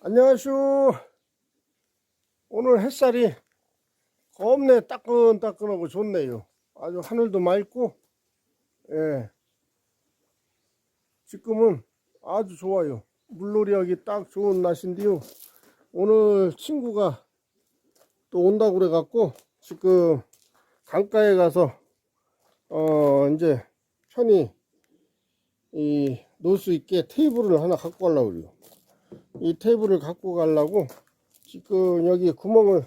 안녕하슈. 오늘 햇살이 겁내 따끈따끈하고 좋네요. 아주 하늘도 맑고, 예. 지금은 아주 좋아요. 물놀이 하기 딱 좋은 날씨인데요. 오늘 친구가 또 온다고 그래 갖고, 지금 강가에 가서, 어, 이제 편히 이 놓을 수 있게 테이블을 하나 갖고 가려고 그래요. 이 테이블을 갖고 가려고 지금 여기 구멍을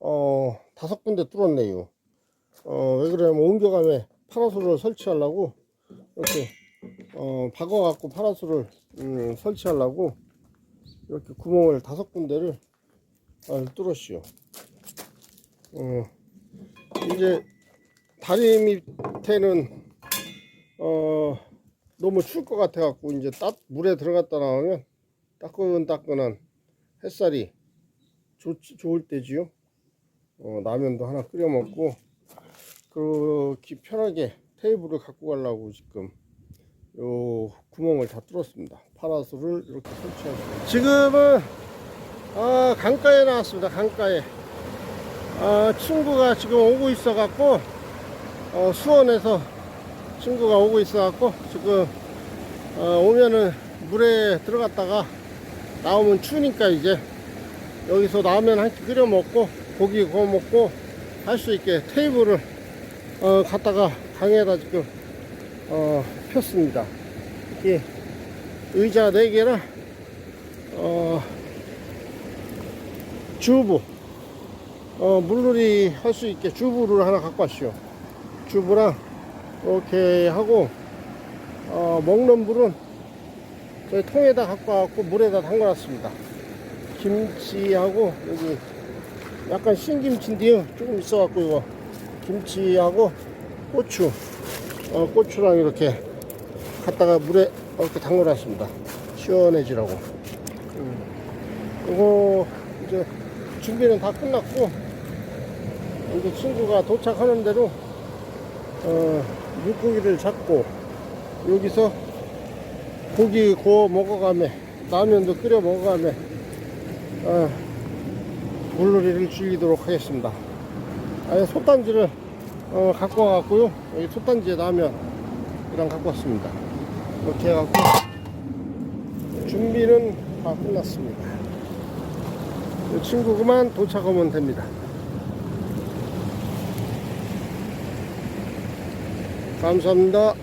어 다섯 군데 뚫었네요. 어 왜 그러냐면 옮겨가며 파라솔을 설치하려고 이렇게 어 박아 갖고 파라솔을 음, 설치하려고 이렇게 구멍을 다섯 군데를 어, 뚫었시오. 어 이제 다리 밑에는 어 너무 추울 것 같아 갖고 이제 따 물에 들어갔다 나오면 따끈따끈한 햇살이 좋, 좋을 때지요. 어, 라면도 하나 끓여 먹고 그렇게 편하게 테이블을 갖고 가려고 지금 요 구멍을 다 뚫었습니다. 파라솔을 이렇게 설치하고 지금은 아, 강가에 나왔습니다. 강가에 아, 친구가 지금 오고 있어 갖고 어, 수원에서 친구가 오고 있어 갖고 지금 어, 오면은 물에 들어갔다가 나오면 추우니까 이제 여기서 라면 한 끼 끓여 먹고 고기 구워 먹고 할 수 있게 테이블을 어, 갖다가 강에다 지금 어, 폈습니다. 이렇게 의자 4개랑 어, 주부 어, 물놀이 할 수 있게 주부를 하나 갖고 왔시오. 주부랑 이렇게 하고 어, 먹는 물은 저희 통에다 갖고 와갖고 물에다 담궈놨습니다. 김치하고 여기 약간 신김치인데요. 조금 있어갖고 이거 김치하고 고추, 어, 고추랑 이렇게 갖다가 물에 이렇게 담궈놨습니다. 시원해지라고. 음. 이거 이제 준비는 다 끝났고 이제 친구가 도착하는 대로 어, 물고기를 잡고 여기서 고기 구워 먹어가며 라면도 끓여 먹어가며 어, 물놀이를 즐기도록 하겠습니다. 아니 솥단지를 어, 갖고 와갖고요. 여기 솥단지에 라면이랑 갖고 왔습니다. 이렇게 해갖고 준비는 다 끝났습니다. 이 친구 그만 도착하면 됩니다. 감사합니다.